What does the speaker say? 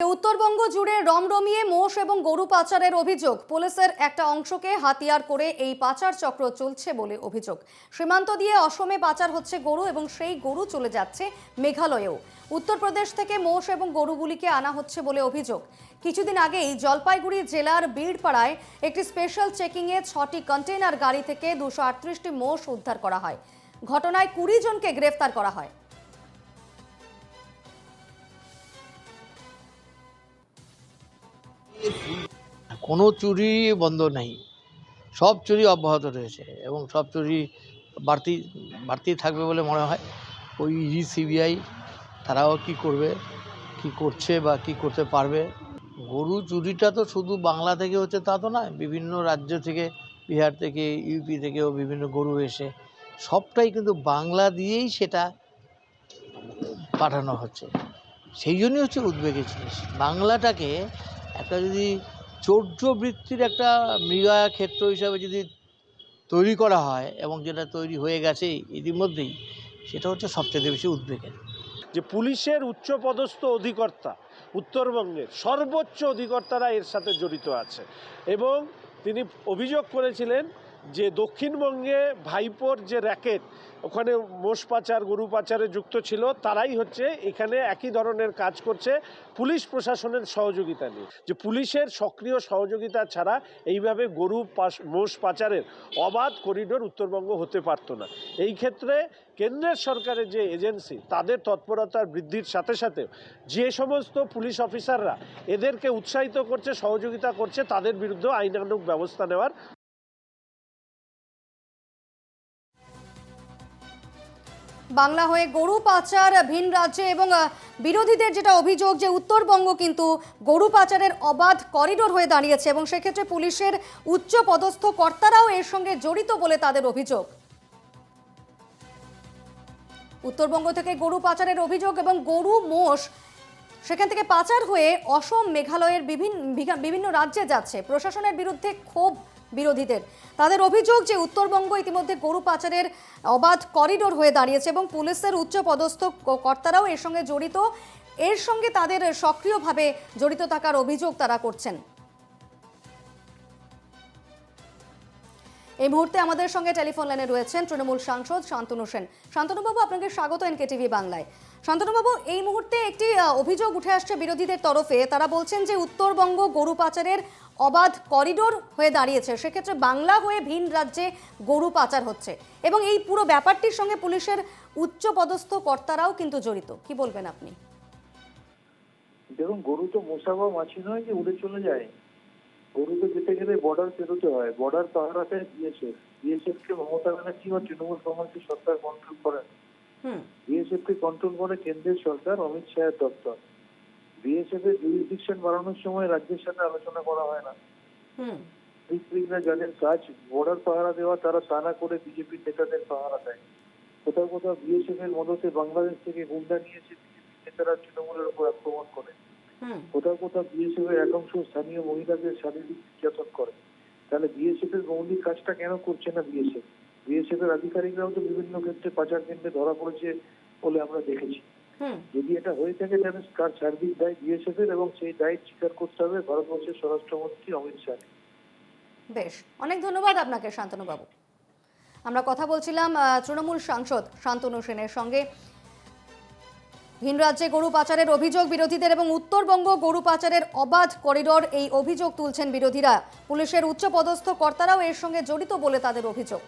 উত্তরবঙ্গ জুড়ে রমরমিয়ে মোষ এবং গরু পাচারের অভিযোগ। পুলিশের একটা অংশকে হাতিয়ার করে এই পাচার চক্র চলছে বলে অভিযোগ। সীমান্ত দিয়ে অসমে পাচার হচ্ছে গরু এবং সেই গরু চলে যাচ্ছে মেঘালয়েও। উত্তরপ্রদেশ থেকে মোষ এবং গরুগুলিকে আনা হচ্ছে বলে অভিযোগ। কিছুদিন আগেই জলপাইগুড়ি জেলার বীরপাড়ায় একটি স্পেশাল চেকিংয়ে ছটি কন্টেইনার গাড়ি থেকে দুশো মোষ উদ্ধার করা হয়। ঘটনায় কুড়ি জনকে গ্রেফতার করা হয়। কোনো চুরি বন্ধ নেই। সব চুরি অব্যাহত রয়েছে এবং সব চুরি বাড়তি বাড়তি থাকবে বলে মনে হয়। ওই ইডি সিবিআই তারাও কি করবে, কি করছে বা কি করতে পারবে? গরু চুরিটা তো শুধু বাংলা থেকে হচ্ছে তা তো নয়, বিভিন্ন রাজ্য থেকে, বিহার থেকে ইউপি থেকেও বিভিন্ন গরু এসে সবটাই কিন্তু বাংলা দিয়েই সেটা পাঠানো হচ্ছে। সেই জন্যই হচ্ছে উদ্বেগের জিনিস। বাংলাটাকে একটা যদি চৌর্যবৃত্তির একটা মৃগা ক্ষেত্র হিসাবে যদি তৈরি করা হয় এবং যেটা তৈরি হয়ে গেছে ইতিমধ্যেই, সেটা হচ্ছে সবচেয়ে বেশি উদ্বেগের। যে পুলিশের উচ্চপদস্থ অধিকর্তা উত্তরবঙ্গের সর্বোচ্চ অধিকর্তারা এর সাথে জড়িত আছে এবং তিনি অভিযোগ করেছিলেন যে দক্ষিণবঙ্গে ভাইপোর যে র্যাকেট, ওখানে মোষ পাচার, গরু পাচারে যুক্ত ছিল, তারাই হচ্ছে এখানে একই ধরনের কাজ করছে পুলিশ প্রশাসনের সহযোগিতা নিয়ে। যে পুলিশের সক্রিয় সহযোগিতা ছাড়া এইভাবে গরু মোষ পাচারের অবাধ করিডোর উত্তরবঙ্গ হতে পারতো না। এই ক্ষেত্রে কেন্দ্রের সরকারের যে এজেন্সি, তাদের তৎপরতার বৃদ্ধির সাথে সাথে যে সমস্ত পুলিশ অফিসাররা এদেরকে উৎসাহিত করছে, সহযোগিতা করছে, তাদের বিরুদ্ধে আইনানুক ব্যবস্থা নেওয়ার বাংলা হয়ে গরু পাচার, ভিন রাজ্যে এবং বিরোধীদের যেটা অভিযোগ যে উত্তরবঙ্গ কিন্তু গরু পাচারের অবাধ করিডোর হয়ে দাঁড়িয়েছে এবং সেক্ষেত্রে পুলিশের উচ্চ পদস্থ কর্তারাও এর সঙ্গে জড়িত বলে তাদের অভিযোগ। উত্তরবঙ্গ থেকে গরু পাচারের অভিযোগ এবং গরু মোষ সেখান থেকে পাচার হয়ে অসম মেঘালয়ের বিভিন্ন বিভিন্ন রাজ্যে যাচ্ছে। প্রশাসনের বিরুদ্ধে ক্ষোভ বিরোধীদের। তাদের অভিযোগ যে উত্তরবঙ্গ ইতিমধ্যে গরু পাচারের অবাধ করিডোর হয়ে দাঁড়িয়েছে এবং পুলিশের উচ্চ পদস্থ কর্তারাও এর সঙ্গে জড়িত। এর সঙ্গে তাদের সক্রিয়ভাবে জড়িত থাকার অভিযোগ তারা করছেন। এই মুহূর্তে আমাদের সঙ্গে টেলিফোন লাইনে রয়েছেন তৃণমূল সাংসদ শান্তনু সেন। শান্তনুবাবু, আপনাকে স্বাগত এনকে টিভি বাংলায়। শান্তনুবাবু, এই মুহূর্তে একটি অভিযোগ উঠে আসছে বিরোধীদের তরফে। তারা বলছেন যে উত্তরবঙ্গ গরু পাচারের অবাধ করিডোর হয়ে দাঁড়িয়েছে। সেক্ষেত্রে বাংলা হয়ে ভিন রাজ্যে গরু পাচার হচ্ছে। এবং এই পুরো ব্যাপারটির সঙ্গে পুলিশের উচ্চ পদস্থ কর্তারাও কিন্তু জড়িত। কি বলবেন আপনি? দেখুন, গরু তো মশা বা মাছি নয় যে উড়ে চলে যায়। গরুকে যেতে গেলে বর্ডার পেরোতে হয়। বর্ডার পাহারাতে বিএসএফ বিএসএফ কে মমতা ব্যানার্জি বা তৃণমূল কংগ্রেসের সরকার কন্ট্রোল করেন। হুম। বিএসএফ কে কন্ট্রোল করে কেন্দ্রের সরকার অমিত শাহের দপ্তর। বিএসএফ এর জুরিসডিকশন বাড়ানোর সময় রাজ্যের সাথে আলোচনা করা হয় না। হুম। যাদের কাজ বর্ডার পাহারা দেওয়া তারা তা না করে বিজেপির নেতাদের পাহারা দেয়। কোথাও কোথাও বিএসএফ এর মদতে বাংলাদেশ থেকে গুন্ডা নিয়েছে বিজেপির নেতারা তৃণমূলের উপর আক্রমণ করে। কোথাও কোথাও বিএসএফ এর একাংশ স্থানীয় মহিলাদের শারীরিক নির্যাতন করে। তাহলে বিএসএফ এর মৌলিক কাজটা কেন করছে না বিএসএফ বিএসএফ এর আধিকারিকরাও তো বিভিন্ন ক্ষেত্রে পাচার কেন্দ্রে ধরা পড়েছে বলে আমরা দেখেছি। যদি এটা হয়ে থাকে তাহলে তার সার্বিক দায় বিএসএফ এর এবং সেই দায় স্বীকার করতে হবে ভারতবর্ষের স্বরাষ্ট্রমন্ত্রী অমিত শাহ বেশ অনেক ধন্যবাদ আপনাকে শান্তনুবাবু। আমরা কথা বলছিলাম তৃণমূল সাংসদ শান্তনু সেনের সঙ্গে। ভিন রাজ্যে গরু পাচারের অভিযোগ বিরোধীদের এবং উত্তরবঙ্গ গরু পাচারের অবাধ করিডর এই অভিযোগ তুলছেন বিরোধীরা। পুলিশের উচ্চপদস্থ কর্তারাও এর সঙ্গে জড়িত বলে তাদের অভিযোগ।